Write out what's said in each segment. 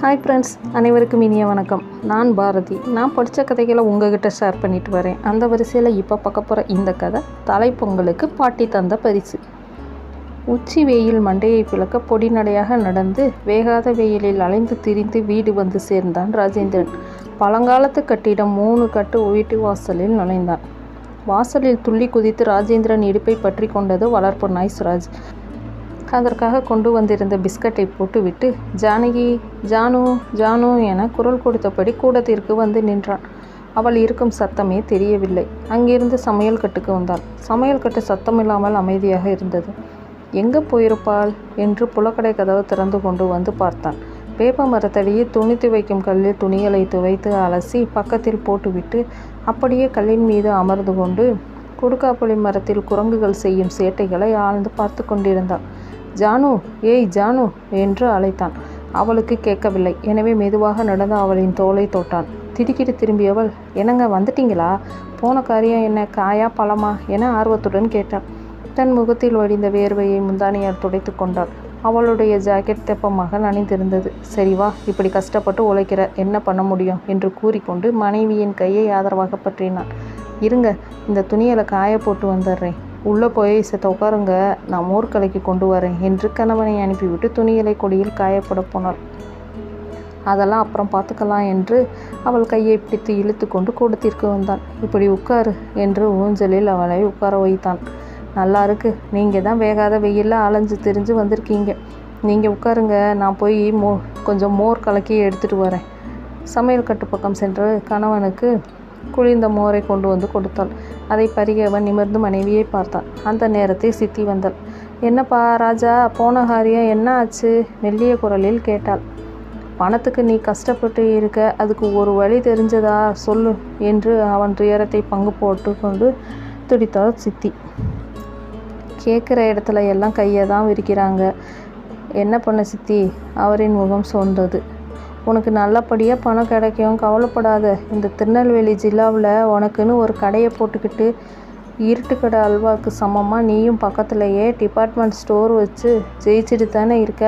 Hi friends அனைவருக்கும் இனிய வணக்கம். நான் பாரதி. நான் படித்த கதைகளை உங்ககிட்ட ஷேர் பண்ணிட்டு வரேன். அந்த வரிசையில் இப்போ பார்க்க போகிற இந்த கதை தலைப்பொங்கலுக்கு பாட்டி தந்த பரிசு. உச்சி வெயில் மண்டையை பிளக்க பொடிநடையாக நடந்து வேகாத வெயிலில் அலைந்து திரிந்து வீடு வந்து சேர்ந்தான் ராஜேந்திரன். பழங்காலத்து கட்டிடம் மூணு கட்டு வீட்டு வாசலில் நுழைந்தான். வாசலில் துள்ளி குதித்து ராஜேந்திரன் இடுப்பை பற்றி கொண்டது வளர்ப்பு நாய் சுராஜ். அதற்காக கொண்டு வந்திருந்த பிஸ்கட்டை போட்டுவிட்டு ஜானகி ஜானு ஜானு என குரல் கொடுத்தபடி கூடத்திற்கு வந்து நின்றான். அவள் இருக்கும் சத்தமே தெரியவில்லை. அங்கிருந்து சமையல் கட்டுக்கு வந்தாள். சமையல் கட்டு சத்தமில்லாமல் அமைதியாக இருந்தது. எங்கே போயிருப்பாள்? என்று புலக்கடை கதவு திறந்து கொண்டு வந்து பார்த்தான். வேப்ப மரத்தடியே துணி துவைக்கும் கல்லில் துணிகளை துவைத்து அலசி பக்கத்தில் போட்டுவிட்டு அப்படியே கல்லின் மீது அமர்ந்து கொண்டு கொடுக்காப்புளி மரத்தில் குரங்குகள் செய்யும் சேட்டைகளை ஆழ்ந்து பார்த்து கொண்டிருந்தாள். ஜானு ஏய் ஜானு என்று அழைத்தான். அவளுக்கு கேட்கவில்லை. எனவே மெதுவாக நடந்து அவளின் தோலை தொட்டான். திடுக்கிட்டு திரும்பியவள் என்னங்க வந்துட்டீங்களா? போன காரியம் என்ன காயா பழமா? என ஆர்வத்துடன் கேட்டாள் தன் முகத்தில் வடிந்த வேர்வையை முந்தானியார் துடைத்து கொண்டாள் அவளுடைய ஜாக்கெட் தெப்பமாக நனைந்திருந்தது. சரி வா இப்படி கஷ்டப்பட்டு உழைக்கிற என்ன பண்ண முடியும்? என்று கூறிக்கொண்டு மனைவியின் கையை ஆதரவாக பற்றினான். இருங்க இந்த துணியில் காய போட்டு வந்துடுறேன். உள்ளே போய் செத்த உட்காருங்க நான் மோர்கலைக்கு கொண்டு வரேன் என்று கணவனை அனுப்பிவிட்டு துணியலை கொடியில் காயப்பட போனாள். அதெல்லாம் அப்புறம் பார்த்துக்கலாம் என்று அவள் கையை பிடித்து இழுத்து கொண்டு கூடத்திற்கு வந்தான். இப்படி உட்காரு என்று ஊஞ்சலில் அவளை உட்கார வைத்தான். நல்லா இருக்கு நீங்கள் தான் வேகாத வெயிலில் அலைஞ்சு திரிஞ்சு வந்திருக்கீங்க. நீங்கள் உட்காருங்க நான் போய் மோ கொஞ்சம் மோர் கலக்கி எடுத்துகிட்டு வரேன். சமையல் கட்டு பக்கம் சென்று கணவனுக்கு குளிர்ந்த மோரை கொண்டு வந்து கொடுத்தாள். அதை பருகியவன் நிமிர்ந்து மனைவியை பார்த்தான். அந்த நேரத்தில் சித்தி வந்தாள். என்னப்பா ராஜா போன காரியம் என்ன ஆச்சு? மெல்லிய குரலில் கேட்டாள். பணத்துக்கு நீ கஷ்டப்பட்டு இருக்க அதுக்கு ஒரு வழி தெரிஞ்சதா சொல்லு என்று அவன் துயரத்தை பங்கு போட்டு கொண்டு துடித்தாள் சித்தி. கேட்குற இடத்துல எல்லாம் கையை தான் விரிக்கிறாங்க. என்ன பண்ண சித்தி? அவரின் முகம் சோர்ந்தது. உனக்கு நல்லபடியாக பணம் கிடைக்கும் கவலைப்படாத. இந்த திருநெல்வேலி ஜில்லாவில் உனக்குன்னு ஒரு கடையை போட்டுக்கிட்டு இருட்டுக்கடை அல்வாவுக்கு சமமாக நீயும் பக்கத்துலேயே டிபார்ட்மெண்ட் ஸ்டோர் வச்சு ஜெயிச்சுட்டு தானே இருக்க?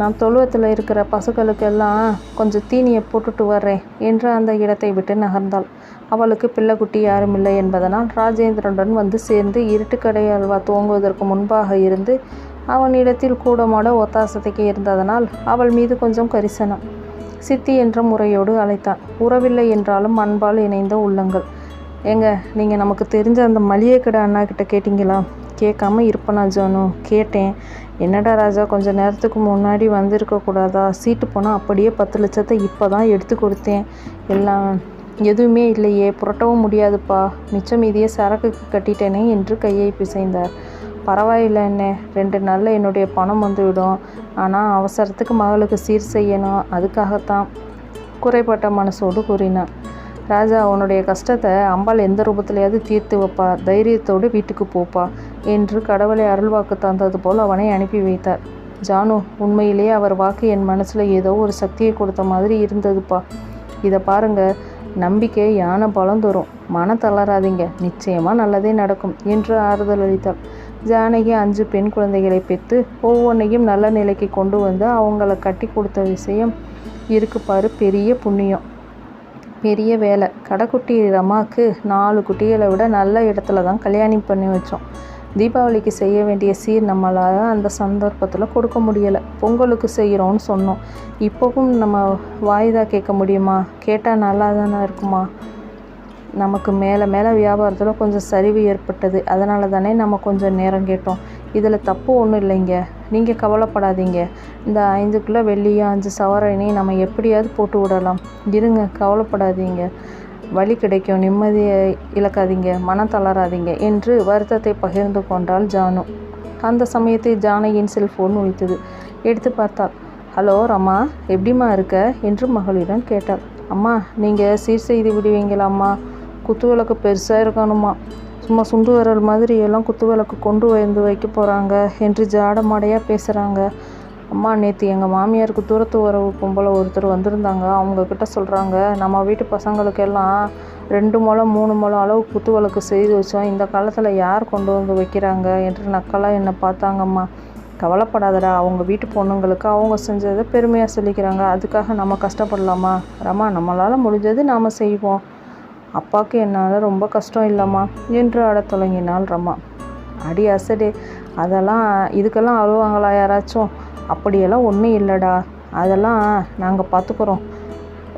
நான் தொழுவத்தில் இருக்கிற பசுக்களுக்கெல்லாம் கொஞ்சம் தீனியை போட்டுட்டு வர்றேன் என்று அந்த இடத்தை விட்டு நகர்ந்தாள். அவளுக்கு பிள்ளைக்குட்டி யாரும் இல்லை என்பதனால் ராஜேந்திரனுடன் வந்து சேர்ந்து இருட்டுக்கடை அல்வா துவங்குவதற்கு முன்பாக இருந்து அவனிடத்தில் கூடமாட ஒத்தாசத்தைக்கு இருந்ததனால் அவள் மீது கொஞ்சம் கரிசனம். சித்தி என்ற முறையோடு அழைத்தான். உறவில்லை என்றாலும் அன்பால் இணைந்த உள்ளங்கள். ஏங்க நீங்கள் நமக்கு தெரிஞ்ச அந்த மளிகை கடை அண்ணா கிட்ட கேட்டிங்களா? கேட்காம இருப்பேனா ஜானு? கேட்டேன். என்னடா ராஜா கொஞ்சம் நேரத்துக்கு முன்னாடி வந்திருக்கக்கூடாதா சீட்டு போனால் அப்படியே பத்து லட்சத்தை இப்போ தான் எடுத்து கொடுத்தேன். எல்லாம் எதுவுமே இல்லையே புரட்டவும் முடியாதுப்பா. மிச்சம் மீதியே சரக்குக்கு கட்டிட்டேனே என்று கையை பிசைந்தார். பரவாயில்லை என்ன ரெண்டு நாளில் என்னுடைய பணம் வந்துவிடும். ஆனால் அவசரத்துக்கு மகளுக்கு சீர் செய்யணும். அதுக்காகத்தான் குறைப்பட்ட மனசோடு கூறினான். ராஜா உன்னுடைய கஷ்டத்தை அம்பாள் எந்த ரூபத்திலையாவது தீர்த்து வைப்பா. தைரியத்தோடு வீட்டுக்கு போப்பா என்று கடவுளை அருள்வாக்கு தந்தது போல் அவனை அனுப்பி வைத்தார். ஜானு உண்மையிலேயே அவர் வாக்கு என் மனசில் ஏதோ ஒரு சக்தியை கொடுத்த மாதிரி இருந்ததுப்பா. இதை பாருங்க. நம்பிக்கை யானை பலம் தரும். மன தளராதீங்க. நிச்சயமாக நல்லதே நடக்கும் என்று ஆறுதல் அளித்தாள் ஜானகி அஞ்சு பெண் குழந்தைகளை பெற்று ஒவ்வொன்றையும் நல்ல நிலைக்கு கொண்டு வந்து அவங்கள கட்டி கொடுத்த விஷயம் இருக்கு பாரு பெரிய புண்ணியம். பெரிய வேலை. கடைக்குட்டி ரமாவுக்கு நாலு குட்டிகளை விட நல்ல இடத்துல தான் கல்யாணம் பண்ணி வச்சோம். தீபாவளிக்கு செய்ய வேண்டிய சீர் நம்மளால் அந்த சந்தர்ப்பத்தில் கொடுக்க முடியலை. பொங்கலுக்கு செய்கிறோன்னு சொன்னோம். இப்போவும் நம்ம வாய்தா கேட்க முடியுமா? கேட்டால் நல்லா தானே இருக்குமா? நமக்கு மேலே மேலே வியாபாரத்தில் கொஞ்சம் சரிவு ஏற்பட்டது. அதனால தானே நம்ம கொஞ்சம் நேரம் கேட்டோம். இதில் தப்பு ஒன்றும் இல்லைங்க. நீங்கள் கவலைப்படாதீங்க. இந்த ஐந்து கிலோ வெள்ளியும் அஞ்சு சவரனையும் நம்ம எப்படியாவது போட்டு விடலாம். இருங்க கவலைப்படாதீங்க. வழி கிடைக்கும். நிம்மதியை இழக்காதீங்க. மனம் தளராதீங்க என்று வருத்தத்தை பகிர்ந்து கொண்டாள் ஜானு. அந்த சமயத்தில் ஜானகியின் செல்ஃபோன் ஒழித்தது எடுத்து பார்த்தாள். ஹலோ ரமா எப்படிம்மா இருக்க? என்று மகளிடம் கேட்டாள். அம்மா நீங்கள் சீர் செய்து விடுவீங்களாம்மா? குத்து விளக்கு பெருசாக இருக்கணுமா? சும்மா சுண்டு விரல் மாதிரி எல்லாம் குத்து விளக்கு கொண்டு வந்து வைக்க போகிறாங்க என்று ஜாடமாடையாக பேசுகிறாங்க அம்மா நேற்று எங்கள் மாமியாருக்கு தூரத்து உறவு பொம்பளை ஒருத்தர் வந்திருந்தாங்க. அவங்கக்கிட்ட சொல்கிறாங்க நம்ம வீட்டு பசங்களுக்கெல்லாம் ரெண்டு முளம் மூணு முளம் அளவு குத்து விளக்கு செய்து வச்சோம். இந்த காலத்தில் யார் கொண்டு வந்து வைக்கிறாங்க? என்று நக்கலாக என்னை பார்த்தாங்கம்மா. கவலைப்படாதடா அவங்க வீட்டு பொண்ணுங்களுக்கு அவங்க செஞ்சதை பெருமையாக சொல்லிக்கிறாங்க. அதுக்காக நம்ம கஷ்டப்படலாமா? ரமா நம்மளால் முடிஞ்சது நாம் செய்வோம். அப்பாவுக்கு என்னால் ரொம்ப கஷ்டம் இல்லைம்மா என்று ஆடத் தொடங்கினாள் ரம்மா அடி அசடே அதெல்லாம் இதுக்கெல்லாம் அழுவாங்களா யாராச்சும்? அப்படியெல்லாம் ஒன்றும் இல்லைடா அதெல்லாம் நாங்கள் பார்த்துக்குறோம்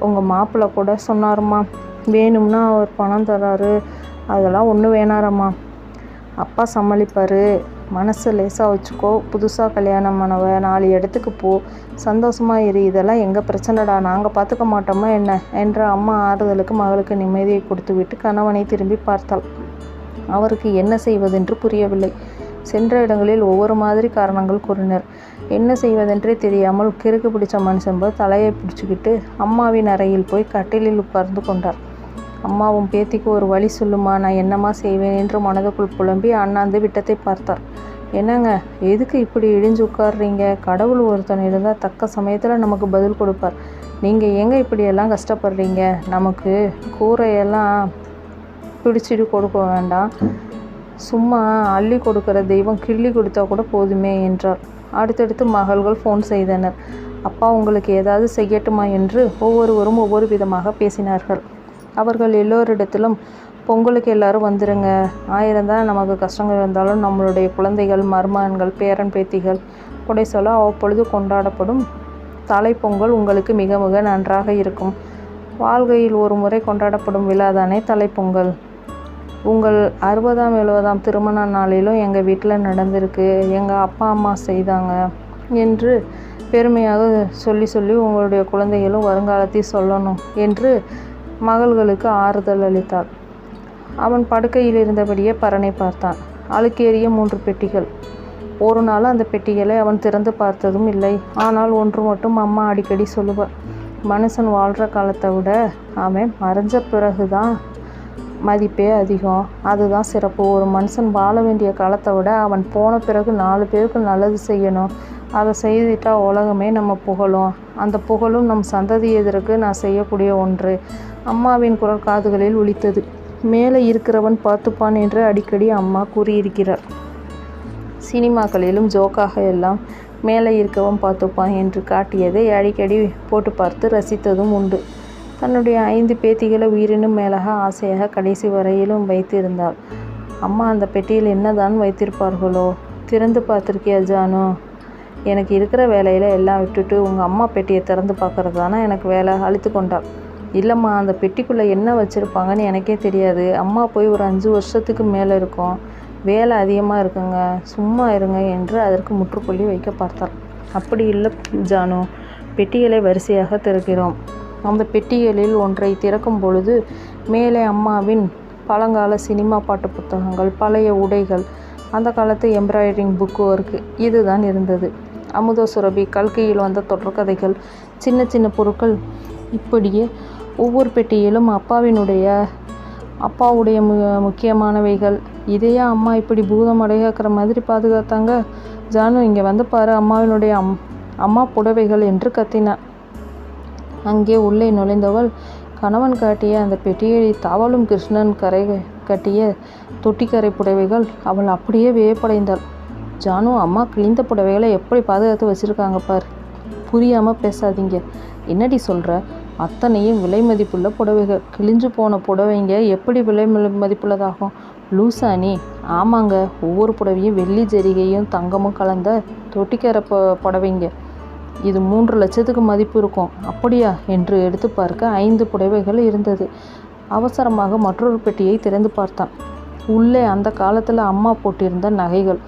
உங்கள் மாப்பிள்ளை கூட சொன்னாருமா வேணும்னா அவர் பணம் தராரு அதெல்லாம் ஒன்றும் வேணாரம்மா. அப்பா சமாளிப்பார் மனசை லேசாக வச்சுக்கோ. புதுசாக கல்யாணம் கல்யாணமானவ நாலு இடத்துக்கு போ. சந்தோஷமாக இரு. இதெல்லாம் எங்கள் பிரச்சனைடா? நாங்கள் பார்த்துக்க மாட்டோமா என்ன? என்ற அம்மா ஆறுதலுக்கு மகளுக்கு நிம்மதியை கொடுத்துவிட்டு கணவனை திரும்பி பார்த்தாள். அவருக்கு என்ன செய்வதென்று புரியவில்லை. சென்ற இடங்களில் ஒவ்வொரு மாதிரி காரணங்கள் கூறினர். என்ன செய்வதென்றே தெரியாமல் கிறுக்கு பிடிச்ச மனுஷன் போல் தலையை பிடிச்சிக்கிட்டு அம்மாவின் அறையில் போய் கட்டிலில் உட்கார்ந்து கொண்டார். அம்மாவும் பேத்திக்கு ஒரு வழி சொல்லுமா நான் என்னம்மா செய்வேன் என்று மனதுக்குள் புலம்பி அண்ணாந்து விட்டத்தை பார்த்தார். என்னங்க எதுக்கு இப்படி இடிஞ்சு உட்காடுறீங்க கடவுள் ஒருத்தன் இருந்தால் தக்க சமயத்தில் நமக்கு பதில் கொடுப்பார். நீங்கள் எங்கே இப்படியெல்லாம் கஷ்டப்படுறீங்க? நமக்கு கூரையெல்லாம் பிடிச்சிட்டு கொடுக்க வேண்டாம். சும்மா அள்ளி கொடுக்குற தெய்வம் கிள்ளி கொடுத்தா கூட போதுமே என்றார். அடுத்தடுத்து மகள்கள் ஃபோன் செய்தனர். அப்பா உங்களுக்கு ஏதாவது செய்யட்டுமா என்று ஒவ்வொருவரும் ஒவ்வொரு விதமாக பேசினார்கள். அவர்கள் எல்லோரிடத்திலும் பொங்கலுக்கு எல்லாரும் வந்துருங்க. ஆயிரம் தான் நமக்கு கஷ்டங்கள் இருந்தாலும் நம்மளுடைய குழந்தைகள் மருமகன்கள் பேரன் பேத்திகள் கொடை சொல்ல அவ்வப்பொழுது கொண்டாடப்படும். தலைப்பொங்கல் உங்களுக்கு மிக மிக நன்றாக இருக்கும். வாழ்க்கையில் ஒரு முறை கொண்டாடப்படும் விழாதானே தலைப்பொங்கல் உங்கள் அறுபதாம் எழுபதாம் திருமண நாளிலும் எங்கள் வீட்டில் நடந்திருக்கு. எங்கள் அப்பா அம்மா செய்தாங்க என்று பெருமையாக சொல்லி சொல்லி உங்களுடைய குழந்தைகளும் வருங்காலத்தையும் சொல்லணும் என்று மகள்களுக்கு ஆறுதல் அளித்தாள். அவன் படுக்கையில் இருந்தபடியே பரனை பார்த்தான். அழுக்கேறிய மூன்று பெட்டிகள். ஒரு நாள் அந்த பெட்டிகளை அவன் திறந்து பார்த்ததும் இல்லை. ஆனால் ஒன்று மட்டும் அம்மா அடிக்கடி சொல்லுவாள் மனுஷன் வாழ்கிற காலத்தை விட அவன் மறைஞ்ச பிறகு தான் மதிப்பே அதிகம். அதுதான் சிறப்பு. ஒரு மனுஷன் வாழ வேண்டிய காலத்தை விட அவன் போன பிறகு நாலு பேருக்கு நல்லது செய்யணும். அதை செய்துட்டால் உலகமே நம்ம புகழும். அந்த புகழும் நம் சந்ததியதற்கு நான் செய்யக்கூடிய ஒன்று. அம்மாவின் குரல் காதுகளில் ஒலித்தது. மேலே இருக்கிறவன் பார்த்துப்பான் என்று அடிக்கடி அம்மா கூறியிருக்கிறார். சினிமாக்களிலும் ஜோக்காக எல்லாம் மேலே இருக்கவன் பார்த்துப்பான் என்று காட்டியதை அடிக்கடி போட்டு பார்த்து ரசித்ததும் உண்டு. தன்னுடைய ஐந்து பேத்திகளை உயிரினும் மேலாக ஆசையாக கடைசி வரையிலும் வைத்திருந்தாள். அம்மா அந்த பெட்டியில் என்னதான் வைத்திருப்பார்களோ? திறந்து பார்த்துருக்கியா ஜானு? எனக்கு இருக்கிற வேலையில் எல்லாம் விட்டுட்டு உங்கள் அம்மா பெட்டியை திறந்து பார்க்கறது தானே எனக்கு வேலை? அழுத்து கொண்டாள். இல்லைம்மா அந்த பெட்டிக்குள்ளே என்ன வச்சுருப்பாங்கன்னு எனக்கே தெரியாது. அம்மா போய் ஒரு அஞ்சு வருஷத்துக்கு மேலே இருக்கும். வேலை அதிகமாக இருக்குங்க. சும்மா இருங்க என்று அதற்கு முற்றுப்புள்ளி வைக்க பார்த்தாள். அப்படி இல்லை ஜானு பெட்டிகளை வரிசையாக திறக்கிறோம். அந்த பெட்டிகளில் ஒன்றை திறக்கும் பொழுது மேலே அம்மாவின் பழங்கால சினிமா பாட்டு புத்தகங்கள் பழைய உடைகள் அந்த காலத்து எம்ப்ராய்டரிங் புக்கு ஒர்க்கு. இதுதான் இருந்தது. அமுத சுரபி கல்கையில் வந்த தொடர்கதைகள் சின்ன சின்ன பொருட்கள் இப்படியே ஒவ்வொரு பெட்டியிலும் அப்பாவினுடைய அப்பாவுடைய மு முக்கியமானவைகள். இதையே அம்மா இப்படி பூதம் அடையாக்கிற மாதிரி பாதுகாத்தாங்க? ஜானு இங்கே வந்து பாரு அம்மாவினுடைய அம் அம்மா புடவைகள் என்று கத்தினான் அங்கே உள்ளே நுழைந்தவள் கணவன் காட்டிய அந்த பெட்டியை தாவலும் கிருஷ்ணன் கரை கட்டிய தொட்டிக்கரை புடவைகள் அவள் அப்படியே வியப்படைந்தாள். ஜானு அம்மா கிழிந்த புடவைகளை எப்படி பாதுகாத்து வச்சுருக்காங்க பார்? புரியாமல் பேசாதீங்க. என்னடி சொல்கிற அத்தனையும் விலை மதிப்புள்ள புடவைகள். கிழிஞ்சு போன புடவைங்க எப்படி விலை மதிப்புள்ளதாகும்? லூசானி ஆமாங்க ஒவ்வொரு புடவையும் வெள்ளி ஜரிகையும் தங்கமும் கலந்த தொட்டிக்கரை புடவைங்க. இது மூன்று லட்சத்துக்கு மதிப்பு இருக்கும். அப்படியா? என்று எடுத்து பார்க்க ஐந்து புடவைகள் இருந்தது. அவசரமாக மற்றொரு பெட்டியை திறந்து பார்த்தான். உள்ளே அந்த காலத்தில் அம்மா போட்டிருந்த நகைகள்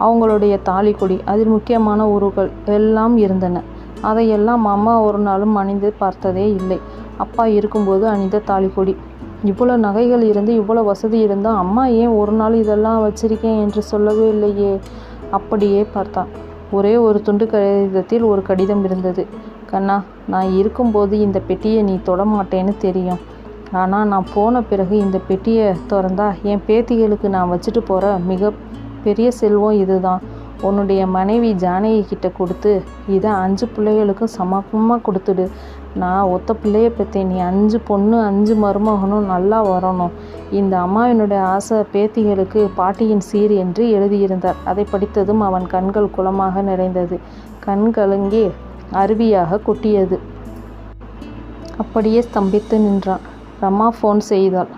அவங்களுடைய தாலி கொடி அதில் முக்கியமான உருகள் எல்லாம் இருந்தன. அதையெல்லாம் அம்மா ஒரு நாளும் அணிந்து பார்த்ததே இல்லை. அப்பா இருக்கும்போது அணிந்த தாலி கொடி. இவ்வளோ நகைகள் இருந்து இவ்வளோ வசதி இருந்தால் அம்மா ஏன் ஒரு நாள் இதெல்லாம் வச்சிருக்கேன் என்று சொல்லவே இல்லையே? அப்படியே பார்த்தான். ஒரே ஒரு துண்டு கடிதத்தில் ஒரு கடிதம் இருந்தது. கண்ணா நான் இருக்கும்போது இந்த பெட்டியை நீ தொடமாட்டேன்னு தெரியும். ஆனால் நான் போன பிறகு இந்த பெட்டியை திறந்தா என் பேத்திகளுக்கு நான் வச்சுட்டு போகிற மிக பெரிய செல்வம் இதுதான். உன்னுடைய மனைவி ஜானகி கிட்ட கொடுத்து இதை அஞ்சு பிள்ளைகளுக்கும் சமமாக கொடுத்துடு. நான் ஒத்த பிள்ளைய பெற்றேன். நீ அஞ்சு பொண்ணு அஞ்சு மருமகனும் நல்லா வரணும். இந்த அம்மாவினுடைய ஆசை பேத்திகளுக்கு பாட்டியின் சீர் என்று எழுதியிருந்தார். அதை படித்ததும் அவன் கண்கள் குளமாக நிறைந்தது. கண் கலங்கி அருவியாக கொட்டியது. அப்படியே ஸ்தம்பித்து நின்றான். ரமா ஃபோன் செய்தாள்.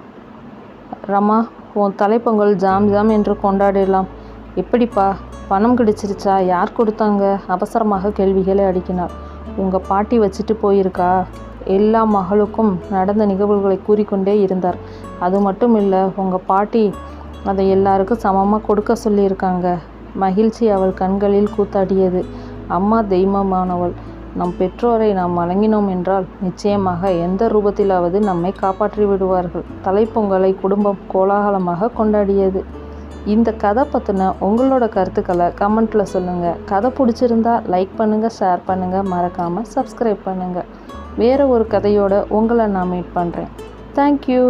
ரமா உன் தலைப்பொங்கல் ஜாம் ஜாம் என்று கொண்டாடிடலாம். எப்படிப்பா? பணம் கிடைச்சிருச்சா? யார் கொடுத்தாங்க? அவசரமாக கேள்விகளை அடுக்கினார் உங்கள் பாட்டி வச்சுட்டு போயிருக்கா? எல்லா மகளுக்கும் நடந்த நிகழ்வுகளை கூறிக்கொண்டே இருந்தார். அது மட்டும் இல்லை உங்கள் பாட்டி அதை எல்லாருக்கும் சமமாக கொடுக்க சொல்லியிருக்காங்க. மகிழ்ச்சி அவள் கண்களில் கூத்தாடியது. அம்மா தெய்வமானவள். நம் பெற்றோரை நாம் வழங்கினோம் என்றால் நிச்சயமாக எந்த ரூபத்திலாவது நம்மை காப்பாற்றி விடுவார்கள். தலைப்பொங்கலை குடும்பம் கோலாகலமாக கொண்டாடியது. இந்த கதை பற்றின உங்களோட கருத்துக்களை கமெண்ட்டில் சொல்லுங்கள் கதை பிடிச்சிருந்தா லைக் பண்ணுங்கள் ஷேர் பண்ணுங்கள் மறக்காமல் சப்ஸ்கிரைப் பண்ணுங்கள் வேறு ஒரு கதையோட உங்களை நான் மீட் பண்ணுறேன் தேங்க்யூ